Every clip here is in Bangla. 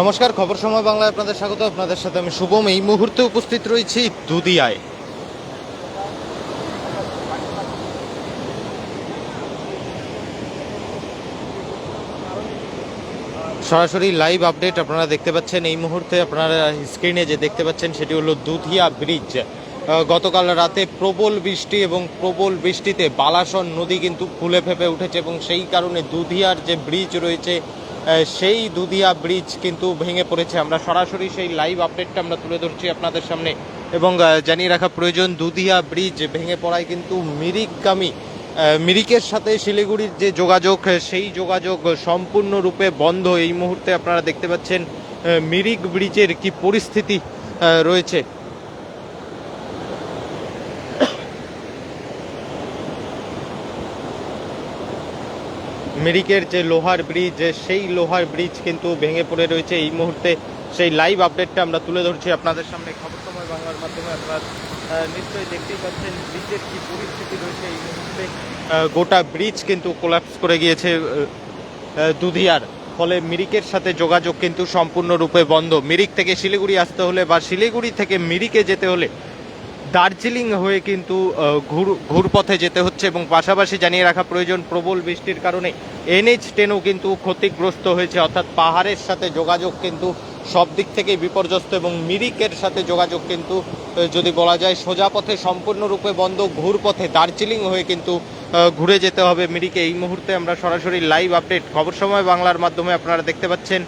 নমস্কার, খবর সময় বাংলায় আপনাদের স্বাগত। আপনাদের সাথে আমি শুভম। এই মুহূর্তে উপস্থিত রয়েছি দুদিয়ায়। সরাসরি লাইভ আপডেট আপনারা দেখতে পাচ্ছেন। এই মুহূর্তে আপনারা স্ক্রিনে যে দেখতে পাচ্ছেন, সেটি হলো দুধিয়া ব্রিজ গতকাল রাতে প্রবল বৃষ্টি এবং প্রবল বৃষ্টিতে বালাসন নদী কিন্তু ফুলে ফেপে উঠেছে এবং সেই কারণে দুধিয়ার যে ব্রিজ রয়েছে সেই দুধিয়া ব্রিজ কিন্তু ভেঙে পড়েছে। আমরা সরাসরি সেই লাইভ আপডেটটা আমরা তুলে ধরছি আপনাদের সামনে। এবং জানিয়ে রাখা প্রয়োজন দুধিয়া ব্রিজ ভেঙে পড়ায় কিন্তু মিরিকগামী মিরিকের সাথে শিলিগুড়ির যে যোগাযোগ সেই যোগাযোগ সম্পূর্ণরূপে বন্ধ। এই মুহূর্তে আপনারা দেখতে পাচ্ছেন মিরিক ব্রিজের কি পরিস্থিতি রয়েছে। মিরিকের যে লোহার ব্রিজ সেই লোহার ব্রিজ কিন্তু ভেঙে পড়ে রয়েছে। এই মুহূর্তে সেই লাইভ আপডেটটা আমরা তুলে ধরছি আপনাদের সামনে খবর সময় বাংলার মাধ্যমে। আপনারা নিশ্চয়ই দেখতেই পাচ্ছেন ব্রিজের কি পরিস্থিতি রয়েছে এই মুহূর্তে। গোটা ব্রিজ কিন্তু কোলাপস করে গিয়েছে দুধিয়ার। ফলে মিরিকের সাথে যোগাযোগ কিন্তু সম্পূর্ণরূপে বন্ধ। মিরিক থেকে শিলিগুড়ি আসতে হলে বা শিলিগুড়ি থেকে মিরিকে যেতে হলে দার্জিলিং হয়ে কিন্তু ঘুর, ঘুরপথে যেতে হচ্ছে এবং পাশাপাশি জানিয়ে রাখা প্রয়োজন প্রবল বৃষ্টির কারণে এনএইচ টেনও কিন্তু ক্ষতিগ্রস্ত হয়েছে। অর্থাৎ পাহাড়ের সাথে যোগাযোগ কিন্তু সব দিক থেকেই বিপর্যস্ত এবং মিরিকের সাথে যোগাযোগ কিন্তু যদি বলা যায় সোজা পথে সম্পূর্ণরূপে বন্ধ ঘুরপথে দার্জিলিং হয়ে কিন্তু ঘুরে যেতে হবে মিরিকে। এই মুহূর্তে আমরা সরাসরি লাইভ আপডেট খবর সময় বাংলার মাধ্যমে আপনারা দেখতে পাচ্ছেন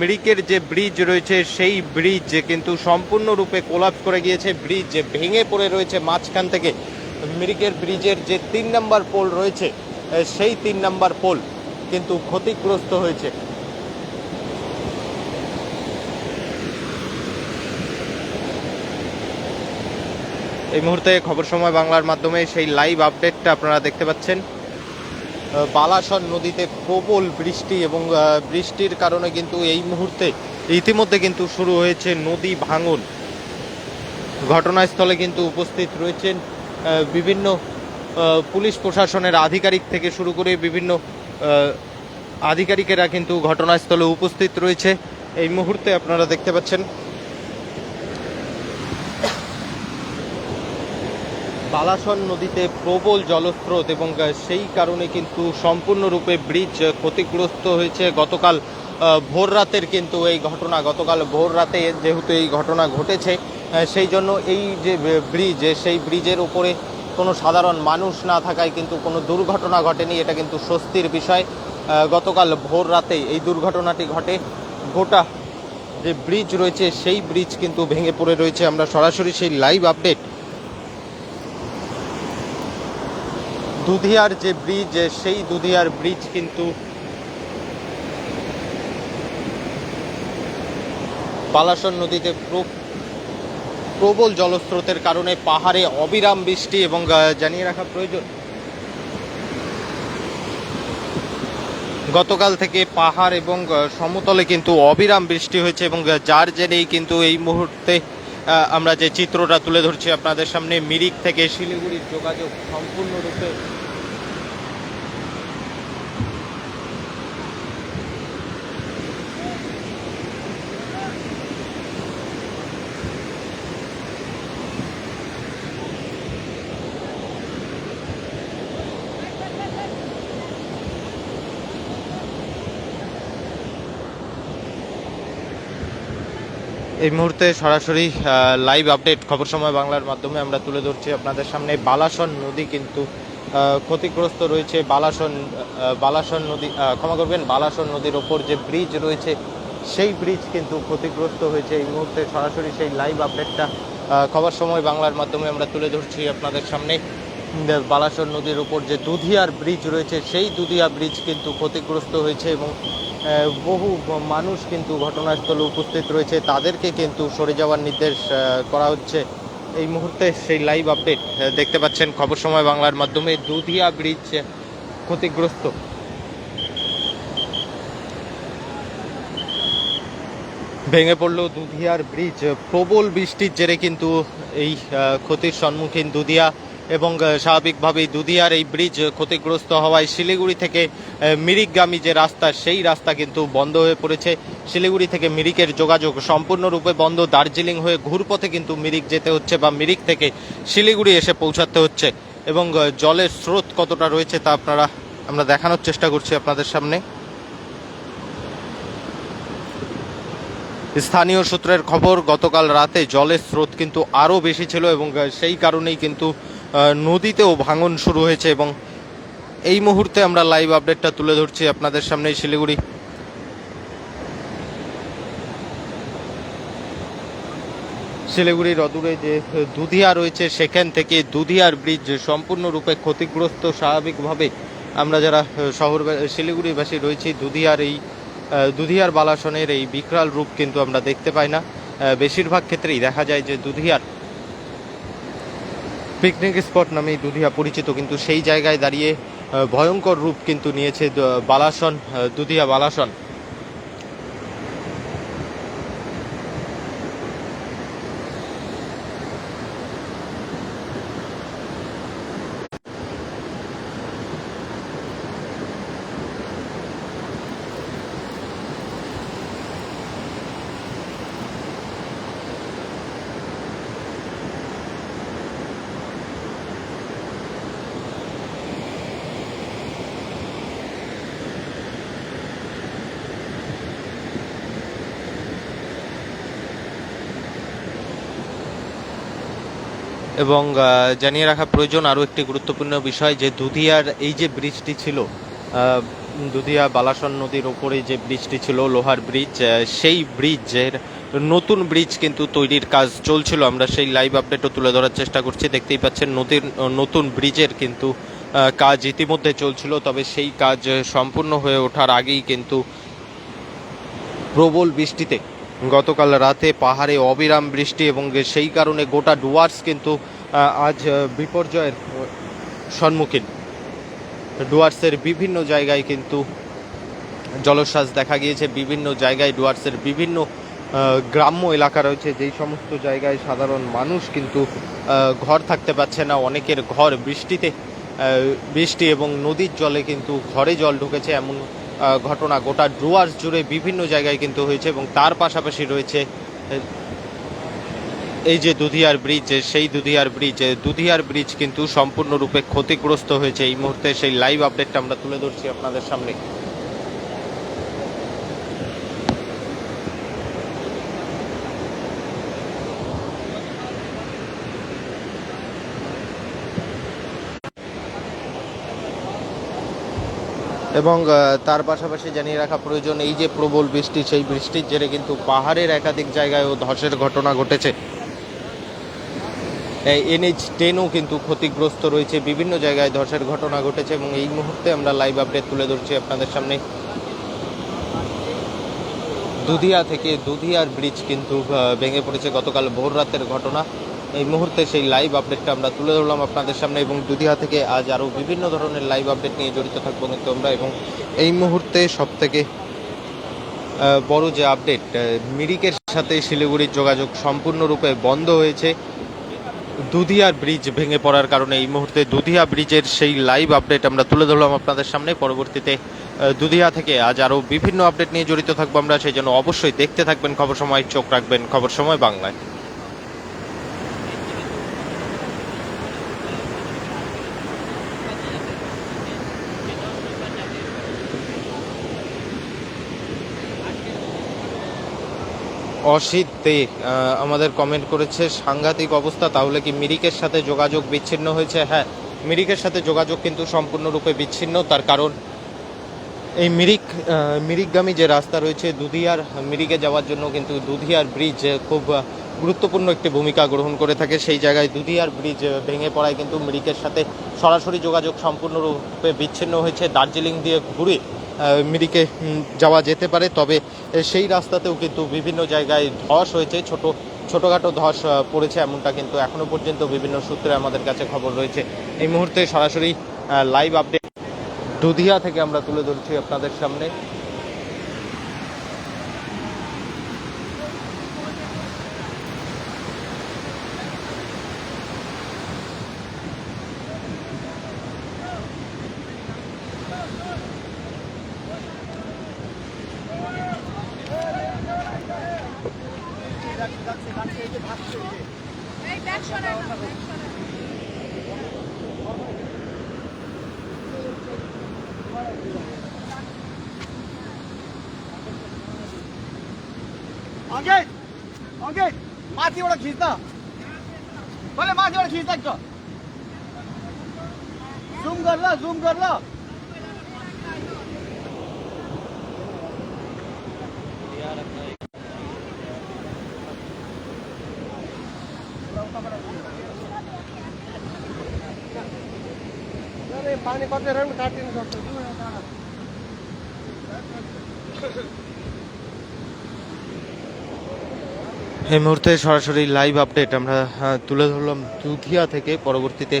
মিরিকের যে ব্রিজ রয়েছে, সেই ব্রিজ কিন্তু সম্পূর্ণরূপে কোলাপস করে গিয়েছে। ব্রিজ ভেঙে পড়ে রয়েছে মাঝখান থেকে। মিরিকের ব্রিজের যে তিন নম্বর পোল রয়েছে সেই তিন নম্বর পোল কিন্তু ক্ষতিগ্রস্ত হয়েছে। এই মুহূর্তে খবর সময় বাংলার মাধ্যমে সেই লাইভ আপডেটটা আপনারা দেখতে পাচ্ছেন। বালাসন নদীতে প্রবল বৃষ্টি এবং বৃষ্টির কারণে কিন্তু এই মুহূর্তে ইতিমধ্যে কিন্তু শুরু হয়েছে নদী ভাঙন। ঘটনাস্থলে কিন্তু উপস্থিত রয়েছেন বিভিন্ন পুলিশ প্রশাসনের আধিকারিক থেকে শুরু করে বিভিন্ন আধিকারিকেরা কিন্তু ঘটনাস্থলে উপস্থিত রয়েছে। এই মুহূর্তে আপনারা দেখতে পাচ্ছেন বালাসন নদীতে প্রবল জলস্রোত এবং সেই কারণে কিন্তু সম্পূর্ণরূপে ব্রিজ ক্ষতিগ্রস্ত হয়েছে। গতকাল ভোর রাতের কিন্তু এই ঘটনা, গতকাল ভোর রাতে যেহেতু এই ঘটনা ঘটেছে সেই জন্য এই যে ব্রিজ, সেই ব্রিজের উপরে কোনো সাধারণ মানুষ না থাকায় কিন্তু কোনো দুর্ঘটনা ঘটেনি, এটা কিন্তু স্বস্তির বিষয়। গতকাল ভোর রাতে এই দুর্ঘটনাটি ঘটে। গোটা যে ব্রিজ রয়েছে, সেই ব্রিজ কিন্তু ভেঙে পড়ে রয়েছে। আমরা সরাসরি সেই লাইভ আপডেট দুধিয়ার যে ব্রিজ সেই দুধিয়ার ব্রিজ কিন্তু বালাসন নদীতে প্র- প্রবল জলস্রোতের কারণে পাহাড়ে অবিরাম বৃষ্টি এবং জানিয়ে রাখা প্রয়োজন। গতকাল থেকে পাহাড় এবং সমতলে কিন্তু অবিরাম বৃষ্টি হয়েছে এবং যার জেরেই কিন্তু এই মুহূর্তে আমরা যে চিত্রটা তুলে ধরছি আপনাদের সামনে, মিরিক থেকে শিলিগুড়ির যোগাযোগ সম্পূর্ণরূপে মুহূর্তে সরাসরি লাইভ আপডেট খবর সময় বাংলার মাধ্যমে আমরা তুলে ধরছি আপনাদের সামনে। বালাসন নদী কিন্তু ক্ষতিগ্রস্ত রয়েছে। বালাসন বালাসন নদী ক্ষমা করবেন, বালাসন নদীর ওপর যে ব্রিজ রয়েছে, সেই ব্রিজ কিন্তু ক্ষতিগ্রস্ত হয়েছে। এই মুহূর্তে সরাসরি সেই লাইভ আপডেটটা খবর সময় বাংলার মাধ্যমে আমরা তুলে ধরছি আপনাদের সামনে। বালাসন নদীর ওপর যে দুধিয়ার ব্রিজ রয়েছে, সেই দুধিয়া ব্রিজ কিন্তু ক্ষতিগ্রস্ত হয়েছে এবং বহু মানুষ কিন্তু ঘটনাস্থলে উপস্থিত রয়েছে। তাদেরকে কিন্তু সরে যাওয়ার নির্দেশ করা হচ্ছে। এই মুহূর্তে সেই লাইভ আপডেট দেখতে পাচ্ছেন খবর সময় বাংলার মাধ্যমে। দুধিয়া ব্রিজ ক্ষতিগ্রস্ত। ভেঙে পড়ল দুধিয়ার ব্রিজ প্রবল বৃষ্টির জেরে কিন্তু এই ক্ষতির সম্মুখীন দুধিয়া। এবং স্বাভাবিকভাবেই দুধিয়ার এই ব্রিজ ক্ষতিগ্রস্ত হওয়ায় শিলিগুড়ি থেকে মিরিকগামী যে রাস্তা, সেই রাস্তা কিন্তু বন্ধ হয়ে পড়েছে। শিলিগুড়ি থেকে মিরিকের যোগাযোগ সম্পূর্ণরূপে বন্ধ। দার্জিলিং হয়ে ঘুরপথে কিন্তু মিরিক যেতে হচ্ছে বা মিরিক থেকে শিলিগুড়ি এসে পৌঁছাতে হচ্ছে। এবং জলের স্রোত কতটা রয়েছে তা আপনারা, আমরা দেখানোর চেষ্টা করছি আপনাদের সামনে। স্থানীয় সূত্রের খবর, গতকাল রাতে জলের স্রোত কিন্তু আরও বেশি ছিল এবং সেই কারণেই কিন্তু নদীতেও ভাঙন শুরু হয়েছে এবং এই মুহূর্তে আমরা লাইভ আপডেটটা তুলে ধরছি আপনাদের সামনে শিলিগুড়ি। শিলিগুড়ির অদূরে যে দুধিয়া রয়েছে, সেখান থেকে দুধিয়ার ব্রিজ সম্পূর্ণরূপে ক্ষতিগ্রস্ত। স্বাভাবিকভাবে আমরা যারা শহর শিলিগুড়িবাসী রয়েছি, দুধিয়ার এই দুধিয়ার বালাসনের এই বিকরাল রূপ কিন্তু আমরা দেখতে পাই না। বেশিরভাগ ক্ষেত্রেই দেখা যায় যে দুধিয়ার পিকনিক স্পট নামে দুধিয়া পরিচিত, কিন্তু সেই জায়গায় দাঁড়িয়ে ভয়ঙ্কর রূপ কিন্তু নিয়েছে বালাসন দুধিয়া বালাসন। এবং জানিয়ে রাখা প্রয়োজন আরও একটি গুরুত্বপূর্ণ বিষয় যে দুধিয়ার এই যে ব্রিজটি ছিল দুধিয়া বালাসন নদীর ওপরে যে ব্রিজটি ছিল, লোহার ব্রিজ সেই ব্রিজের নতুন ব্রিজ কিন্তু তৈরির কাজ চলছিল। আমরা সেই লাইভ আপডেটও তুলে ধরার চেষ্টা করছি। দেখতেই পাচ্ছেন নদীর নতুন ব্রিজের কিন্তু কাজ ইতিমধ্যে চলছিল, তবে সেই কাজ সম্পূর্ণ হয়ে ওঠার আগেই কিন্তু প্রবল বৃষ্টিতে গতকাল রাতে পাহাড়ে অবিরাম বৃষ্টি এবং সেই কারণে গোটা ডুয়ার্স কিন্তু আজ বিপর্যয়ের সম্মুখীন। ডুয়ার্সের বিভিন্ন জায়গায় কিন্তু জলোচ্ছ্বাস দেখা গিয়েছে। বিভিন্ন জায়গায় ডুয়ার্সের বিভিন্ন গ্রাম্য এলাকা রয়েছে। যেই সমস্ত জায়গায় সাধারণ মানুষ কিন্তু ঘর থাকতে পারছে না। অনেকের ঘর বৃষ্টিতে বৃষ্টি এবং নদীর জলে কিন্তু ঘরে জল ঢুকেছে। এমন ঘটনা। গোটা ডুয়ার্স জুড়ে বিভিন্ন জায়গায় কিন্তু হয়েছে এবং তার পাশাপাশি রয়েছে, এই যে দুধিয়ার ব্রিজ, সেই দুধিয়ার ব্রিজ দুধিয়ার ব্রিজ কিন্তু সম্পূর্ণরূপে ক্ষতিগ্রস্ত হয়েছে। এই মুহূর্তে সেই লাইভ আপডেটটা আমরা তুলে ধরছি আপনাদের সামনে। এবং তার পাশাপাশি জানিয়ে রাখা প্রয়োজন, এই যে প্রবল বৃষ্টি, সেই বৃষ্টির জেরে কিন্তু পাহাড়ের একাধিক জায়গায়ও ধসের ঘটনা ঘটেছে। এনএইচ টেনও কিন্তু ক্ষতিগ্রস্ত রয়েছে, বিভিন্ন জায়গায় ধসের ঘটনা ঘটেছে এবং এই মুহূর্তে আমরা লাইভ আপডেট তুলে ধরছি আপনাদের সামনে। দুধিয়া থেকে দুধিয়ার ব্রিজ কিন্তু ভেঙে পড়েছে গতকাল ভোর রাতের ঘটনা। এই মুহূর্তে সেই লাইভ আপডেটটা আমরা তুলে ধরলাম আপনাদের সামনে এবং দুধিয়া থেকে আজ আরও বিভিন্ন ধরনের লাইভ আপডেট নিয়ে জড়িত থাকব কিন্তু আমরা এবং এই মুহূর্তে সব থেকে বড় যে আপডেট মিরিকের সাথে শিলিগুড়ির যোগাযোগ সম্পূর্ণরূপে বন্ধ হয়েছে। দুধিয়ার ব্রিজ ভেঙে পড়ার কারণে এই মুহূর্তে দুধিয়া ব্রিজের সেই লাইভ আপডেট আমরা তুলে ধরলাম আপনাদের সামনে। পরবর্তীতে দুধিয়া থেকে আজ আরও বিভিন্ন আপডেট নিয়ে জড়িত থাকব আমরা। সেই জন্য অবশ্যই দেখতে থাকবেন, খবর সময়, চোখ রাখবেন, খবর সময় বাংলায়। অসিত দে আমাদের কমেন্ট করেছে, সাংঘাতিক অবস্থা, তাহলে কি মিরিকের সাথে যোগাযোগ বিচ্ছিন্ন হয়েছে? হ্যাঁ মিরিকের সাথে যোগাযোগ কিন্তু সম্পূর্ণরূপে বিচ্ছিন্ন, তার কারণ এই মিরিক মিরিকগামী যে রাস্তা রয়েছে, দুধিয়ার, মিরিকে যাওয়ার জন্য কিন্তু দুধিয়ার ব্রিজ খুব গুরুত্বপূর্ণ একটি ভূমিকা গ্রহণ করে থাকে। সেই জায়গায় দুধিয়ার ব্রিজ ভেঙে পড়ায় কিন্তু মিরিকের সাথে সরাসরি যোগাযোগ সম্পূর্ণরূপে বিচ্ছিন্ন হয়েছে। দার্জিলিং দিয়ে ঘুরে মিরিকে যাওয়া যেতে পারে, তবে সেই রাস্তাতেও কিন্তু বিভিন্ন জায়গায় ধস হয়েছে, ছোট, ছোটোখাটো ধস পড়েছে, এমনটা কিন্তু এখনও পর্যন্ত বিভিন্ন সূত্রে আমাদের কাছে খবর রয়েছে। এই মুহূর্তে সরাসরি লাইভ আপডেট দুধিয়া থেকে আমরা তুলে ধরছি আপনাদের সামনে। अंकित अंकित माथीबाट खिच्दा भले माथिबाट खिच्दा एकचोट जुम गर्ला जुम गर्ला ल पानी कति पनि काटिनु सक्छ এই মুহূর্তে সরাসরি লাইভ আপডেট আমরা আহ, তুলে ধরলাম দুধিয়া থেকে পরবর্তীতে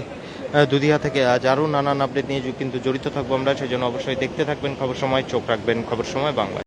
আহ, দুধিয়া থেকে আজ আরও নানান আপডেট নিয়ে কিন্তু জড়িত থাকবো আমরা সেই জন্য অবশ্যই দেখতে থাকবেন খবর সময় চোখ রাখবেন খবর সময় বাংলা